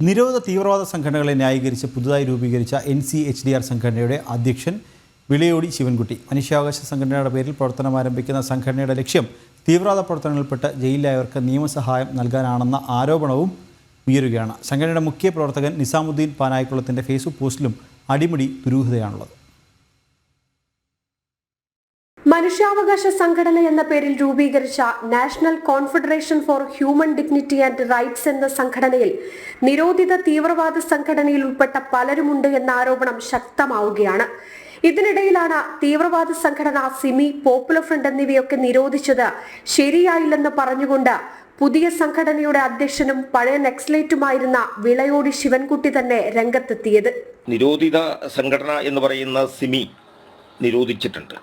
നിരോധിത തീവ്രവാദ സംഘടനകളെ ന്യായീകരിച്ച് പുതുതായി രൂപീകരിച്ച N C H D R സംഘടനയുടെ അധ്യക്ഷൻ വിളയോടി ശിവൻകുട്ടി. മനുഷ്യാവകാശ സംഘടനയുടെ പേരിൽ പ്രവർത്തനം ആരംഭിക്കുന്ന സംഘടനയുടെ ലക്ഷ്യം തീവ്രവാദ പ്രവർത്തനങ്ങളിൽപ്പെട്ട് ജയിലിലായവർക്ക് നിയമസഹായം നൽകാനാണെന്ന ആരോപണവും ഉയരുകയാണ്. സംഘടനയുടെ മുഖ്യ പ്രവർത്തകൻ നിസാമുദ്ദീൻ പാനായിക്കുളത്തിന്റെ ഫേസ്ബുക്ക് പോസ്റ്റിലും അടിമുടി ദുരൂഹതയാണുള്ളത്. മനുഷ്യാവകാശ സംഘടന എന്ന പേരിൽ രൂപീകരിച്ച national confederation for human dignity and rights എന്ന സംഘടനയിൽ നിരോധിത തീവ്രവാദ സംഘടനയിൽ ഉൾപ്പെട്ട പലരുമുണ്ട് എന്ന ആരോപണം ശക്തമാവുകയാണ്. ഇതിനിടയിലാണ് തീവ്രവാദ സംഘടന സിമി പോപ്പുലർ ഫ്രണ്ട് എന്നിവയൊക്കെ നിരോധിച്ചത് ശരിയായില്ലെന്ന് പറഞ്ഞുകൊണ്ട് പുതിയ സംഘടനയുടെ അധ്യക്ഷനും പഴയ നക്സലേറ്റുമായിരുന്ന വിളയോടി ശിവൻകുട്ടി തന്നെ രംഗത്തെത്തിയത്. നിരോധിത സംഘടന എന്ന് പറയുന്ന സിമി നിരോധിച്ചിട്ടുണ്ട്.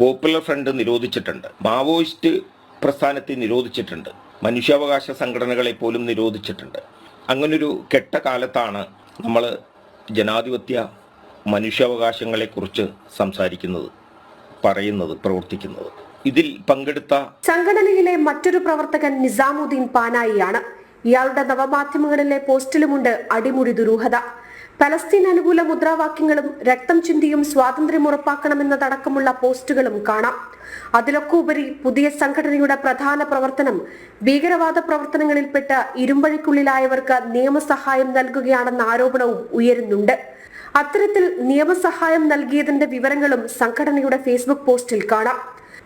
പോപ്പുലർ ഫ്രണ്ട് നിരോധിച്ചിട്ടുണ്ട്. മാവോയിസ്റ്റ് പ്രസ്ഥാനത്തെ നിരോധിച്ചിട്ടുണ്ട്. മനുഷ്യാവകാശ സംഘടനകളെ പോലും നിരോധിച്ചിട്ടുണ്ട്. അങ്ങനൊരു കെട്ട കാലത്താണ് നമ്മൾ ജനാധിപത്യ മനുഷ്യാവകാശങ്ങളെക്കുറിച്ച് സംസാരിക്കുന്നത് പറയുന്നത് പ്രവർത്തിക്കുന്നത്. ഇതിൽ പങ്കെടുത്ത സംഘടനയിലെ മറ്റൊരു പ്രവർത്തകൻ നിസാമുദ്ദീൻ പാനായിയാണ്. ഇയാളുടെ നവമാധ്യമങ്ങളിലെ പോസ്റ്റിലുമുണ്ട് അടിമുടി ദുരൂഹത. പലസ്തീൻ അനുകൂല മുദ്രാവാക്യങ്ങളും രക്തം ചിന്തിയും സ്വാതന്ത്ര്യം ഉറപ്പാക്കണമെന്നതടക്കമുള്ള പോസ്റ്റുകളും കാണാം. അതിലൊക്കെ ഉപരി പുതിയ സംഘടനയുടെ പ്രധാന പ്രവർത്തനം ഭീകരവാദ പ്രവർത്തനങ്ങളിൽപ്പെട്ട ഇരുമ്പഴിക്കുള്ളിലായവർക്ക് നിയമസഹായം നൽകുകയാണെന്ന ആരോപണവും ഉയരുന്നുണ്ട്. അത്തരത്തിൽ നിയമസഹായം നൽകിയതിന്റെ വിവരങ്ങളും സംഘടനയുടെ ഫേസ്ബുക്ക് പോസ്റ്റിൽ കാണാം.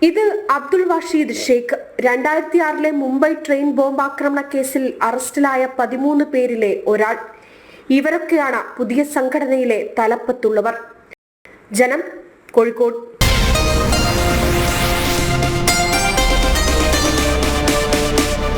ഇത് അബ്ദുൾ വഷീദ് ഷെയ്ഖ് രണ്ടായിരത്തി ആറിലെ മുംബൈ ട്രെയിൻ ബോംബാക്രമണ കേസിൽ അറസ്റ്റിലായ പതിമൂന്ന് പേരിലെ ഒരാൾ ഇവരൊക്കെയാണ് പുതിയ സംഘടനയിലെ തലപ്പത്തുള്ളവർ. ജനം കോഴിക്കോട്.